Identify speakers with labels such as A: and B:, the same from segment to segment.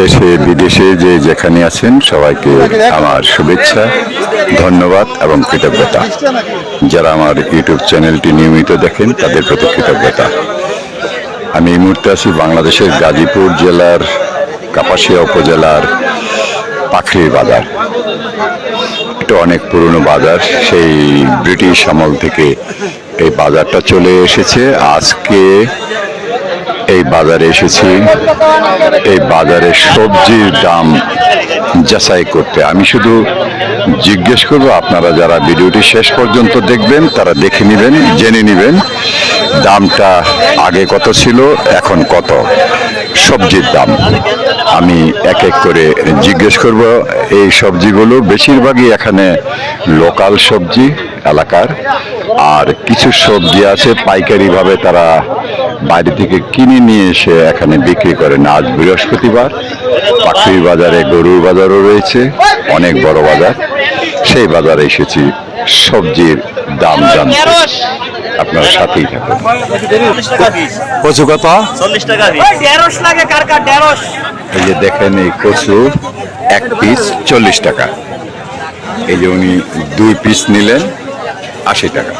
A: দেশে, বিদেশে যে যেখানে আছেন, সবাইকে আমার শুভেচ্ছা, ধন্যবাদ এবং কৃতজ্ঞতা। যারা আমার ইউটিউব চ্যানেলটি নিয়মিত দেখেন, তাদের প্রতি কৃতজ্ঞতা। আমি এই মুহূর্তে আছি বাংলাদেশের গাজীপুর জেলার কাপাসিয়া উপজেলার পাখরির বাজার। এটা অনেক পুরনো বাজার, সেই ব্রিটিশ আমল থেকে এই বাজারটা চলে এসেছে। আজকে এই বাজারে এসেছি। এই বাজারে সবজির দাম যাচাই করতে। আমি শুধু জিজ্ঞেস করব, আপনারা যারা ভিডিওটি শেষ পর্যন্ত দেখবেন, তারা দেখে নেবেন, জেনে নেবেন দামটা আগে কত ছিল, এখন কত। সবজির দাম। আমি এক এক করে জিজ্ঞেস করব, এই সবজিগুলো বেশিরভাগই এখানে লোকাল সবজি এলাকার। আর কিছু সবজি আছে, পাইকারিভাবে তারা বাইরে থেকে কিনে নিয়ে এসে এখানে বিক্রি করেন আজ বৃহস্পতিবার। পাখির বাজারে গরুর বাজারও রয়েছে অনেক বড় বাজার। সেই বাজারে এসেছি সবজির দাম জানতে। আপনার সাথেই থাকুন। কচু কত?
B: টাকা ঢেঁড়স লাগে কার কার ঢেঁড়স?
A: এই যে দেখেন এই কচু এক পিস চল্লিশ টাকা। এই যে উনি দুই পিস নিলেন আশি টাকা।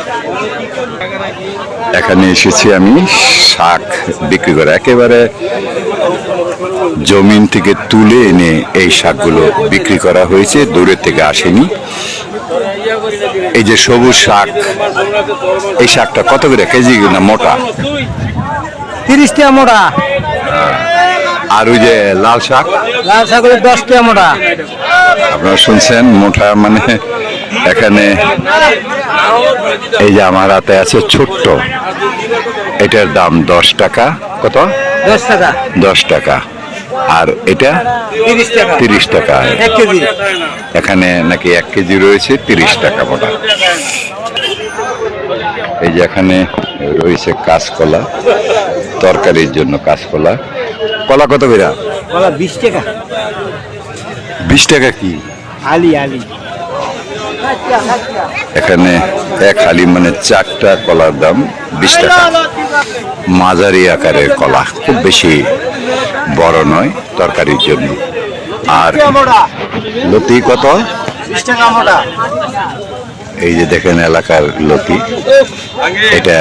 A: এখানে এসেছি আমি শাক বিক্রি করে। একেবারে জমিন থেকে তুলে এনে এই শাকগুলো বিক্রি করা হয়েছে দূরের থেকে আসেনি। এই যে সবুজ শাক এই শাকটা কত করে কেজি না মোটা?
C: তিরিশ টাকা মোটা
A: আর ওই যে লাল শাক?
C: লাল ছাগলের দশ টাকা মোটা।
A: আপনারা শুনছেন মোটা মানে এখানে এই যে আমার হাতে আছে ছোট্ট এটার দাম দশ টাকা কত?
C: দশ টাকা।
A: দশ টাকা। আর এটা?
C: তিরিশ টাকা।
A: এখানে নাকি এক কেজি রয়েছে তিরিশ টাকা মোটা। এই যে এখানে রয়েছে কাঁচকলা তরকারির জন্য কাঁচকলা। কলা কত বেরা
C: বিশ টাকা।
A: বিশ টাকা কি?
C: আলি আলি।
A: এখানে এক হালি মানে চারটা কলার দাম, বিশ টাকা। মাঝারি আকারের কলা, খুব বেশি বড় নয়, তরকারির জন্য। আর লতি কত? এই যে দেখেন এলাকার লতি। এটা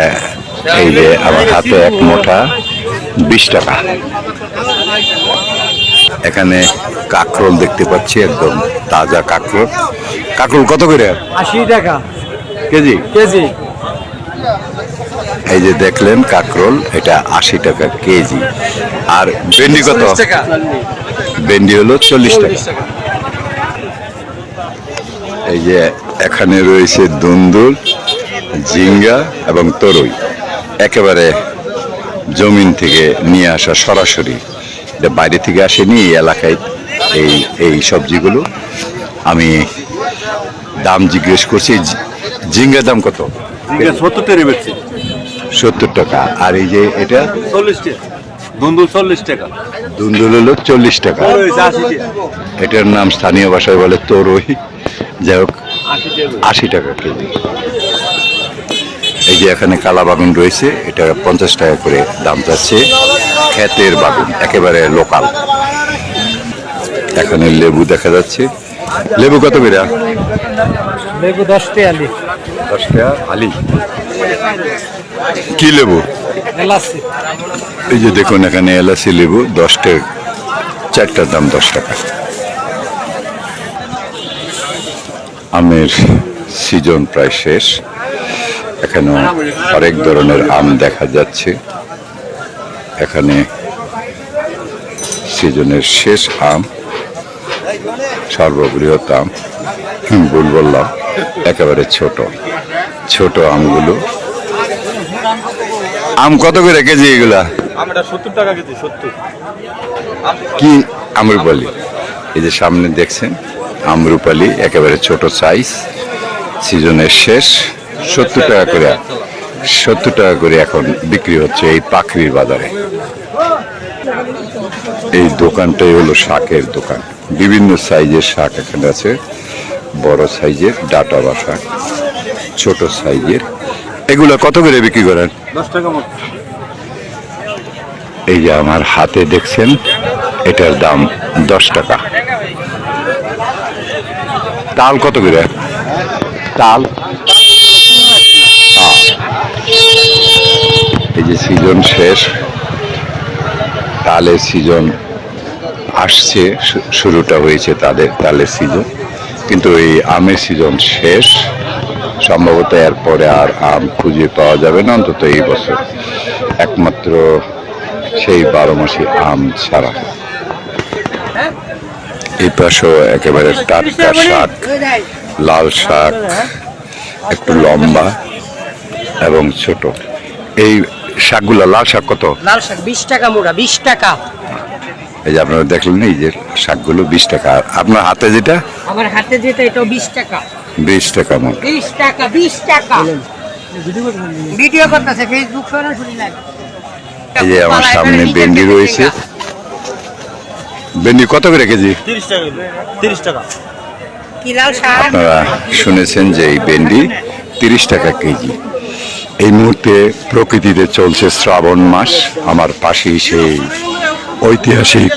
A: এই যে আমার হাতে এক মোটা, বিশ টাকা। এখানে কাঁকরোল দেখতে পাচ্ছি, একদম তাজা কাঁকরোল। কাঁকরোল কত করে?
C: আশি টাকা।
A: কেজি?
C: কেজি।
A: এই যে দেখলেন কাকরোল এটা আশি টাকা কেজি। আর ভেন্ডি কত? ভেন্ডি হলো চল্লিশ টাকা। এই যে এখানে রয়েছে দুন্দুল ঝিঙ্গা এবং তরুই। একেবারে জমিন থেকে নিয়ে আসা সরাসরি। এটা বাইরে থেকে আসেনি এই এলাকায় এই এই সবজিগুলো। আমি দাম জিজ্ঞেস করছি ঝিঙ্গার দাম কত?
D: সত্তর টাকা বেচছি।
A: সত্তর টাকা আর এই যে এটা?
D: চল্লিশ টাকা দুন্দুল চল্লিশ টাকা
A: দুন্দুল হলো চল্লিশ টাকা
D: টাকা
A: এটার নাম স্থানীয় ভাষায় বলে তরই। যাই হোক আশি টাকা কেজি। এই যে এখানে কালা বাগুন রয়েছে এটা পঞ্চাশ টাকা করে দাম যাচ্ছে। ক্ষেতের বাগুন একেবারে লোকাল। এখানে লেবু দেখা যাচ্ছে। লেবু কত বেড়া
C: লেবু দশ টাকা আলি।
A: দশ টাকা আলি। কি লেবু?
C: এলাচি।
A: এই যে দেখুন এখানে এলাচি লেবু দশ টাকা চারটার দাম দশ টাকা। আমের সিজন প্রায় শেষ। এখানে অনেক ধরনের আম দেখা যাচ্ছে। এখানে সিজনের শেষ আম সর্ববৃহৎ আম। হুম, ভুল বললাম একেবারে ছোট। ছোট আমগুলো। আম কত করে কেজি এগুলা? কি আমরুপালি? এই যে সামনে দেখছেন আমরুপালি একেবারে ছোট সাইজ সিজনের শেষ। সত্তর টাকা করে সত্তর টাকা করে এখন বিক্রি হচ্ছে এই পাখরির বাজারে। এই দোকানটাই হলো শাকের দোকান। বিভিন্ন সাইজের শাক এখানে আছে। বড় সাইজের ডাটা বা শাক ছোট সাইজের। এগুলো কত করে বিক্রি করেন? এই যে আমার হাতে দেখছেন এটার দাম দশ টাকা। তাল কত করে? তাল। এই যে সিজন শেষ তালের সিজন আসছে শুরুটা হয়েছে তাদের তালের সিজন। কিন্তু এই আমের সিজন শেষ, সম্ভবত এরপরে আর আম খুঁজে পাওয়া যাবে না, অন্তত এই বছর। একমাত্র সেই বারো মাসি আম ছাড়া। এই পাশেও একেবারে টাটকা শাক, লাল শাক, একটু লম্বা এবং ছোট। এই শাকগুলো, লাল শাক কত?
E: লাল শাক, বিশ টাকা মোড়া বিশ টাকা।
A: এই যে আপনারা দেখলেন এই যে শাকগুলো বিশ টাকা। আপনার হাতে যেটা?
E: আমার হাতে যেটা এটাও বিশ টাকা।
A: বিশ টাকা মতো
E: বিশ টাকা বিশ টাকা। ভিডিও করতেছে ফেসবুক সরাসরি
A: এই যে আমার সামনে ভেন্ডি রয়েছে। ভেন্ডি কত করে কেজি?
B: তিরিশ টাকা তিরিশ টাকা।
A: আপনারা শুনেছেন যে এই ভেন্ডি তিরিশ টাকা কেজি। এই মুহূর্তে প্রকৃতিতে চলছে শ্রাবণ মাস। আমার পাশেই সেই ঐতিহাসিক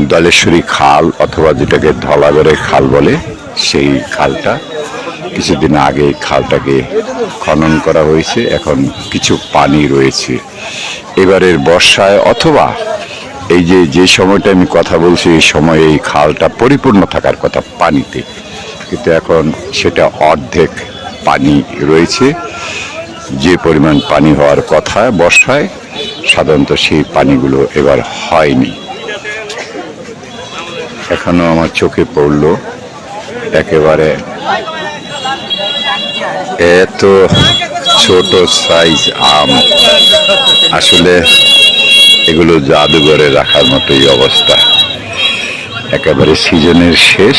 A: দলেশ্বরী খাল অথবা যেটাকে ধলাগড়ের খাল বলে, সেই খালটা। কিছুদিন আগে খালটাকে খনন করা হয়েছে। এখন কিছু পানি রয়েছে। এবারের বর্ষায় অথবা এই যে যে সময়টা আমি কথা বলছি, এই সময় এই খালটা পরিপূর্ণ থাকার কথা পানিতে। কিন্তু এখন সেটা অর্ধেক পানি রয়েছে। যে পরিমাণ পানি হওয়ার কথা বর্ষায় সাধারণত সেই পানিগুলো এবার হয়নি। এখনও আমার চোখে পড়ল, একেবারে এত ছোট সাইজ আম। আসলে এগুলো জাদুঘরে রাখার মতোই অবস্থা। একেবারে সিজনের শেষ।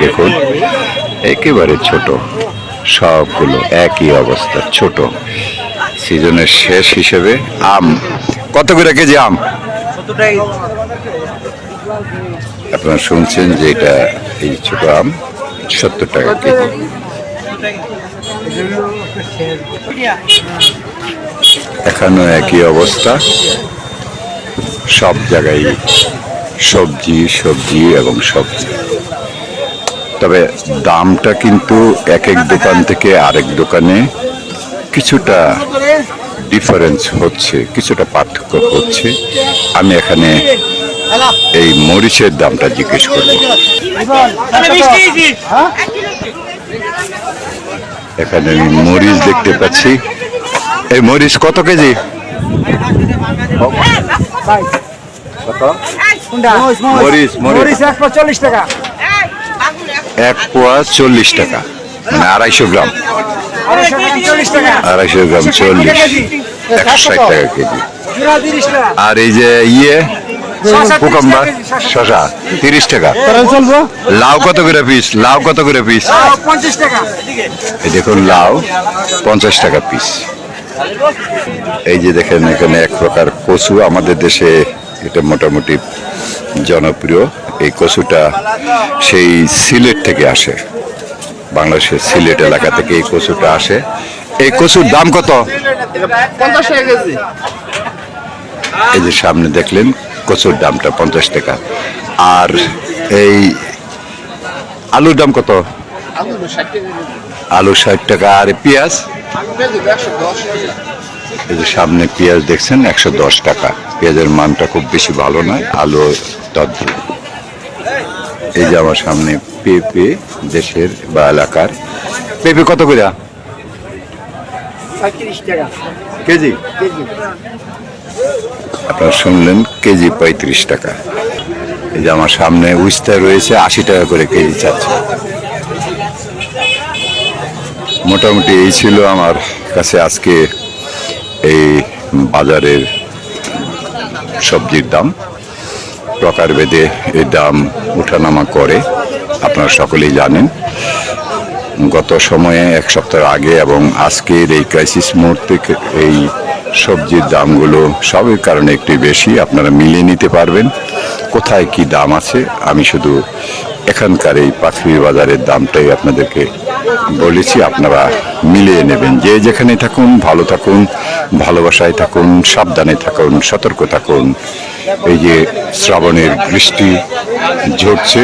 A: দেখুন, একেবারে ছোট। সবগুলো একই অবস্থা, ছোট। সিজনের শেষ হিসেবে আম। কত করে কেজি আম? আপনারা শুনছেন যে এটা এই ছোট আম, সত্তর টাকা কেজি। এখানেও একই অবস্থা। সব জায়গায় সবজি সবজি এবং সবজি। তবে দামটা কিন্তু এক এক দোকান থেকে আরেক দোকানে কিছুটা ডিফারেন্স হচ্ছে, কিছুটা পার্থক্য হচ্ছে। আমি এখানে এই মরিচের দামটা জিজ্ঞেস করব এখানে আমি মরিচ দেখতে পাচ্ছি। এই মরিচ কত কেজি? মরিচ
C: একশো চল্লিশ টাকা
A: এক পোয়া চল্লিশ টাকা মানে আড়াইশো গ্রাম।
C: আড়াইশো গ্রাম চল্লিশ
A: একশো ষাট টাকা কেজি। আর এই যে ইয়ে কুকাম্বার শশা। তিরিশ টাকা। লাউ কত করে পিস লাউ কত করে পিস এই দেখুন লাউ পঞ্চাশ টাকা পিস এই যে দেখেন এখানে এক প্রকার কচু আমাদের দেশে এটা মোটামুটি জনপ্রিয়। এই কচুটা সেই সিলেট থেকে আসে। বাংলাদেশের সিলেট এলাকা থেকে এই কচুটা আসে। এই কচুর দাম কত? এই যে সামনে দেখলেন কচুর দামটা পঞ্চাশ টাকা। আর এই আলুর দাম কত? আলু ষাট টাকা। আর পেঁয়াজ? এই যে সামনে পেঁয়াজ দেখছেন একশো দশ টাকা। পেঁয়াজের মানটা খুব বেশি ভালো নয় আলু তদ্ভুত এই যে আমার সামনে পেঁপে দেশের বা এলাকার। পেঁপে কত করে? কেজি। আপনারা শুনলেন কেজি পঁয়ত্রিশ টাকা। এই যে আমার সামনে উস্তা রয়েছে আশি টাকা করে কেজি চাচ্ছে। মোটামুটি এই ছিল আমার কাছে আজকে এই বাজারের সবজির দাম। প্রকারভেদে এই দাম ওঠানামা করে, আপনারা সকলেই জানেন। গত সময়ে এক সপ্তাহ আগে এবং আজকের এই ক্রাইসিস মুহূর্তে এই সবজির দামগুলো সবের কারণে একটু বেশি, আপনারা মিলিয়ে নিতে পারবেন। কোথায় কি দাম আছে, আমি শুধু এখানকার এই পাখির বাজারের দামটাই আপনাদেরকে বলেছি, আপনারা মিলিয়ে নেবেন। যে যেখানে থাকুন, ভালো থাকুন, ভালোবাসায় থাকুন, সাবধানে থাকুন, সতর্ক থাকুন। এই যে শ্রাবণের বৃষ্টি ঝরছে।